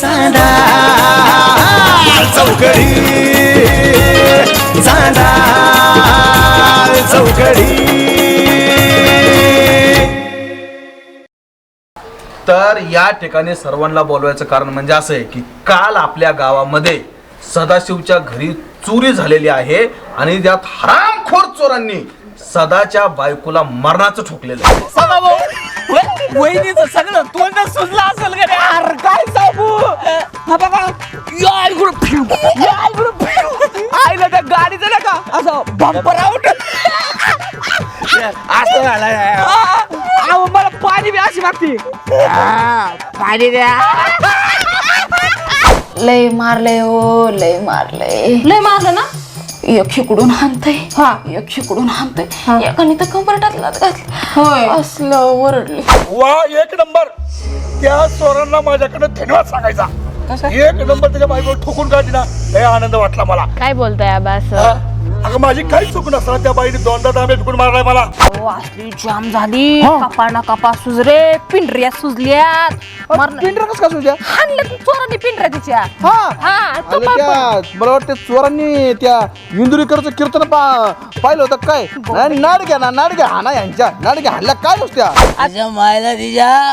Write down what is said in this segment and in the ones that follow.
चांदा चौकडी चांदा चौकडी. तर या ठिकाणी सर्वांना बोलवायचं कारण म्हणजे असं आहे की काल आपल्या गावामध्ये सदाशिवच्या घरी चोरी झालेली आहे आणि त्यात हरामखोर चोरांनी सदाच्या बायकोला मरणाचं ठोकलेलं आहे. सगळं तोंड सुजलं. गाडीचं ना का? असं बंपर आउट असं झालं अहो मला पाणी बी अशी मागती पाणी द्या. लय मारलंय हो लय मारलंय. लय मारलं ना? एक शिकडून हाणतय. हा. एक शिकडून हाणतय. एकाने तर कंबरटातलाच घातलं. होय. असलं ओरडली. वा एक नंबर. त्या चोरांना माझ्याकडे धन्यवाद सांगायचा. एक नंबर त्याच्या बाईवर ठोकून काढली ना हे आनंद वाटला मला. काय बोलताय आबास हा? अगं माझी काही चूक नसताना त्या बाईने दोनदा दामे ठोकून मारलाय मला. हो असली जाम झाली. कपा ना कपा सुजरे पिंढऱ्या सुजल्यात. पिंढरा कसं काय सुद्या हाणलं चोरांनी पिंढऱ्या तिच्या. हा? हा तो अगं पण- त्या मला वाटतं चोरांनी त्या इंदुरीकरचं कीर्तन पा- पाहिलं होतं काय? नाही, नाडग्या ना नाडग्या हाना यांच्या. नाडग्या हाणल्या काय नुसत्या? माझ्या मायला तिच्या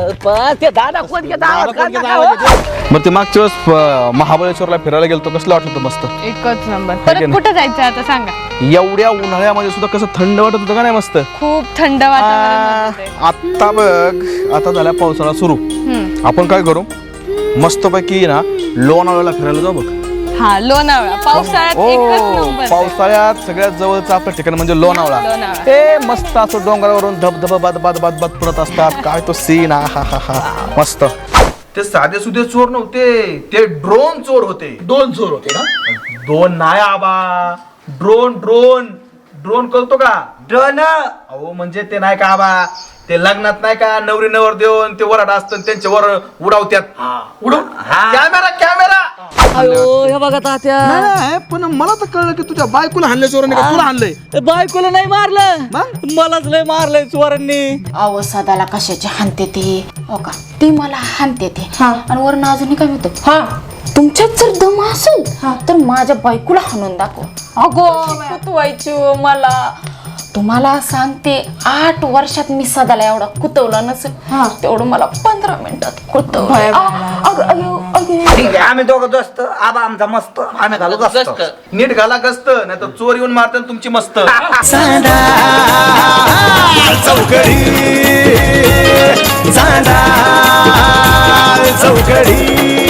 दादा कोण मग ते मागच्या वेळेस महाबळेश्वरला फिरायला गेलतो कसलं वाटलं होतं मस्त? एकच नंबर. परत? कुठं जायचं आता सांगा? एवढ्या उन्हाळ्यामध्ये सुद्धा कसं थंड वाटत होतं का नाही मस्त? खूप थंड वातावरण होतं. आता बघ आता झाला पावसाळा सुरू. हम्म. आपण काय करू? मस्तपैकी ना लोणावळ्याला फिरायला जाऊ बघ. हा लोणावळा. पावसाळ्यात एकच नंबर पावसाळ्यात सगळ्यात जवळचं आपलं ठिकाण म्हणजे लोणावळा. लोणावळा. ते मस्त असं डोंगरावरून धबधबा बाद बाद बाद बाद पडत असतात. काय तो सीन हा हा हा हा. मस्त. ते साधे सुधे चोर नव्हते. ते ड्रोन चोर होते. दोन चोर होते ना? दोन नाही आबा. ड्रोन ड्रोन ड्रोन कळतो का? ड्रोन अहो म्हणजे ते नाही का आबा? ते लग्नात नाही का नवरी नवर देऊन ते वराड असतं त्यांच्या वर उडावत्यात. उडव? कॅमेरा कॅमेरा अयो हे बघा तात्या. नाही, पण मला तर कळलं की तुझ्या बायकोला हाणलं चोराने का? तुला हाणलंय. बायकोला नाही मारलं. मलाच लय मारलंय चोरांनी अहो सदाला कशाची हानते ती? हो का? ती मला हानते ती. आणि वरून अजूनही काय म्हणतो. हा. तुमच्यात जर दम असेल तर माझ्या बायकोला हाणून दाखव. अगो व्हायची मला. तुम्हाला सांगते आठ वर्षात मी सदाला एवढा कुतवला नसेल. तेवढं मला पंधरा मिनिटात कुतव ठीक आहे आम्ही दोघं दोस्त आबा आमचा मस्त आम्ही घालू गस्त नीट घाला गस्त नाही तर चोर येऊन मारतात तुमची मस्त. चौकडी. चौकडी.